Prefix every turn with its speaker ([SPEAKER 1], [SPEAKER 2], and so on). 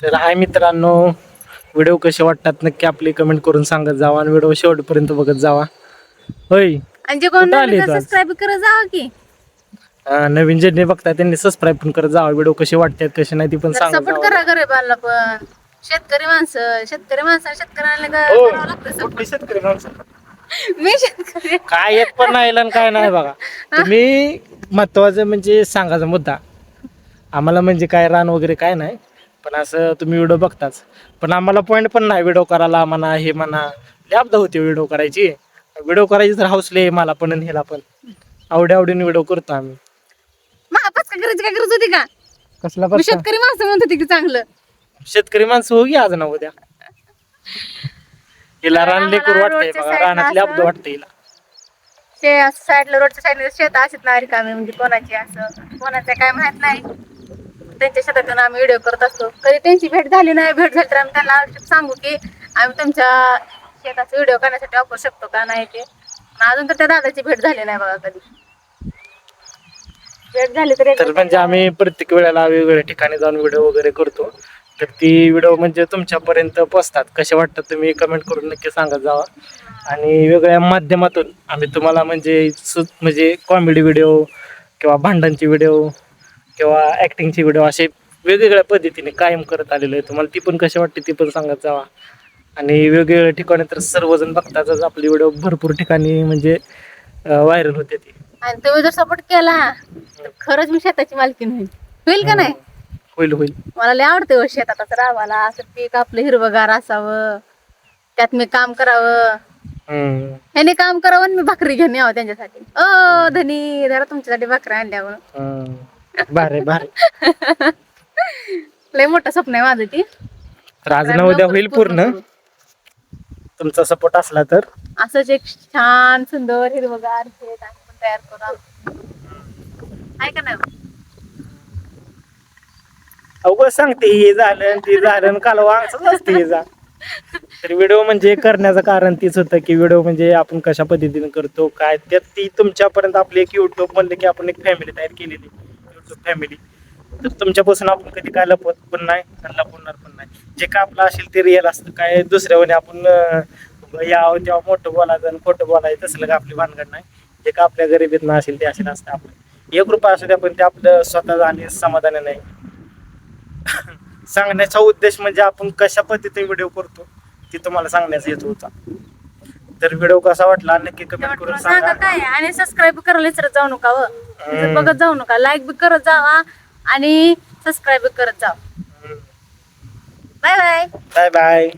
[SPEAKER 1] तर हाय मित्रांनो व्हिडिओ कसे वाटतात नक्की आपली कमेंट करून सांगत जावा आणि व्हिडिओ शेवटपर्यंत बघत जावा होय
[SPEAKER 2] आणि जे कोण
[SPEAKER 1] कुठं आली तू आज?
[SPEAKER 2] सबस्क्राईब करत जावं की
[SPEAKER 1] अं, नवीन ज्यांनी बघताय त्यांनी सबस्क्राईब पण करत जावा व्हिडिओ कसे वाटतात कसे नाही ती पण सांगत
[SPEAKER 2] सपोर्ट
[SPEAKER 1] जावा
[SPEAKER 2] करा गरीबांना पण शेतकरी माणसं शेतकरी माणसं शेतकऱ्याला काय
[SPEAKER 1] हो.
[SPEAKER 2] करावं लागतं support.
[SPEAKER 1] कुठली शेतकरी माणसं?
[SPEAKER 2] मी शेतकरी
[SPEAKER 1] काय एक पण नाही आणि काय नाही बघा तुम्ही महत्वाचं म्हणजे सांगायचा मुद्दा आम्हाला म्हणजे काय रान वगैरे काय नाही पण असं तुम्ही व्हिडिओ बघताच. पण आम्हाला पॉईंट पण नाही व्हिडिओ करायला म्हणा हे म्हणा. लॅबदा होती व्हिडिओ करायची. व्हिडिओ करायची तर हाऊसले मला पण आणि ह्याला पण. आवडी आवडीने व्हिडिओ करतो आम्ही.
[SPEAKER 2] महापास का करायची काय गरज होती का?
[SPEAKER 1] कसला
[SPEAKER 2] मी शेतकरी माणसं म्हणत होती की चांगलं.
[SPEAKER 1] शेतकरी माणसं हो आज ना उद्या. हिला रान लेकूर वाटतंय
[SPEAKER 2] रोडच्या
[SPEAKER 1] बघा.
[SPEAKER 2] साईडला
[SPEAKER 1] रानात
[SPEAKER 2] असं-
[SPEAKER 1] लॅबदा वाटतं हिला.
[SPEAKER 2] ते साईडला रोडच्या साईडला शेत असत ना रिकामी म्हणजे कोणाची असं कोणाचं काय माहीत नाही. त्यांच्या शेतातून आम्ही व्हिडिओ करत असतो. कधी त्यांची भेट झाली नाही भेट झाली तर आम्ही त्यांना आवश्यक सांगू की आम्ही तुमच्या शेताचा व्हिडिओ करण्यासाठी वापरू शकतो का नाही ते. अजून तर त्या दादाची भेट झाली नाही बघा कधी. भेट झाली तर
[SPEAKER 1] म्हणजे आम्ही प्रत्येक वेळेला वेगवेगळ्या ठिकाणी जाऊन व्हिडिओ वगैरे करतो. तर ती व्हिडिओ म्हणजे तुमच्यापर्यंत पोचतात कसे वाटतात तुम्ही कमेंट करून नक्की सांगत जावा. आणि वेगळ्या माध्यमातून आम्ही तुम्हाला म्हणजे म्हणजे कॉमेडी व्हिडिओ किंवा भांडणचे व्हिडिओ किंवा ॲक्टिंगचे व्हिडिओ असे वेगवेगळ्या पद्धतीने कायम करत आलेलो आहे. तुम्हाला ती पण कशी वाटते ती पण सांगत जावा. आणि वेगवेगळ्या ठिकाणी तर सर्वजण बघतातच. आपली व्हिडिओ भरपूर ठिकाणी म्हणजे व्हायरल होते ती.
[SPEAKER 2] आणि तुम्ही जर सपोर्ट केला तर खरंच मी शेताची मालकीण होईल. होईल का नाही?
[SPEAKER 1] होईल होईल.
[SPEAKER 2] मला लय आवडते हो शेतात असं राहावाला असं पीक आपलं हिरवगार असावं. त्यात मी काम करावं. ह्याने काम करावं आणि मी भाकरी घेऊन यावं त्यांच्यासाठी. ओ धनी जरा तुमच्यासाठी भाकरी आणल्या म्हणून.
[SPEAKER 1] भारी भारी.
[SPEAKER 2] लय मोठं स्वप्न आहे माझं ती.
[SPEAKER 1] तर आज ना उद्या होईल पूर्ण. तुमचा सपोर्ट असला तर.
[SPEAKER 2] असंच एक छान सुंदर हिरवगार शेत आम्ही पण तयार करू आहे का नाही?
[SPEAKER 1] सांगते हे झालं ते झालं कालवा असंच असते हे जा. तर व्हिडिओ म्हणजे करण्याचं कारण तीच होतं की व्हिडिओ म्हणजे आपण कशा पद्धतीने करतो काय त्यात ती तुमच्यापर्यंत आपली एक युट्यूब म्हणलं की आपण एक फॅमिली तयार केलेली. फॅमिली तर तुमच्यापासून आपण कधी काय लपवत पण नाही आणि लपवणार पण नाही. जे काय आपलं असेल ते रिअल असतं. काय दुसऱ्यावर आपण यावं तेव्हा मोठं बोलायचं आणि खोटं बोलायचं तसलं काय आपली भानगड नाही. जे काय आपल्या गरिबीत असेल ते असेल असतं आपलं. एक रुपया असू द्या पण ते आपलं स्वतः आणि समाधान नाही. सांगण्याचा उद्देश म्हणजे आपण कशा पद्धतीने व्हिडिओ करतो ती तुम्हाला सांगण्याचा हेतू होता. तर व्हिडिओ कसा वाटला नक्की कमेंट करून
[SPEAKER 2] सांगा. आणि सबस्क्राईब करायला विसरत जाऊ नका व
[SPEAKER 1] हम्म.
[SPEAKER 2] बघत जाऊ नका. लाईक बी करत जावा आणि सबस्क्राईब बी करत जावा. Bye bye
[SPEAKER 1] bye bye